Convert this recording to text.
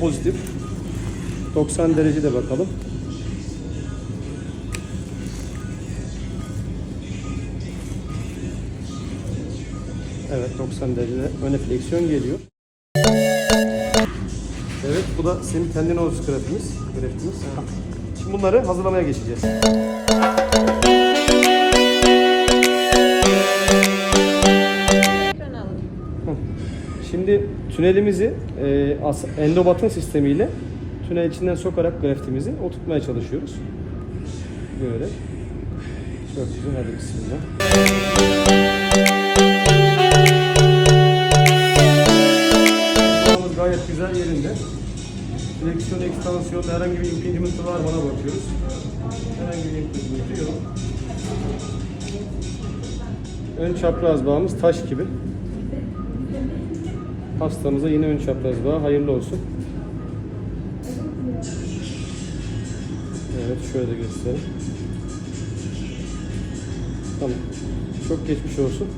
pozitif. 90 derecede bakalım. Evet 90 derecede öne fleksiyon geliyor. Evet bu da senin tendinoz grafimiz. grafimiz. Şimdi bunları hazırlamaya geçeceğiz. Şimdi tünelimizi e, endobatın sistemiyle tünel içinden sokarak graftimizi oturtmaya çalışıyoruz. Böyle. Çok güzel. Hadi bismillah. Gayet güzel yerinde. Fleksiyon, ekstansiyon, herhangi bir impingement var bana bakıyoruz. Herhangi bir impingement yok. Ön çapraz bağımız taş gibi. Hastamıza yine ön çapraz bağ hayırlı olsun. Evet şöyle göstereyim. Tamam. Çok geçmiş olsun.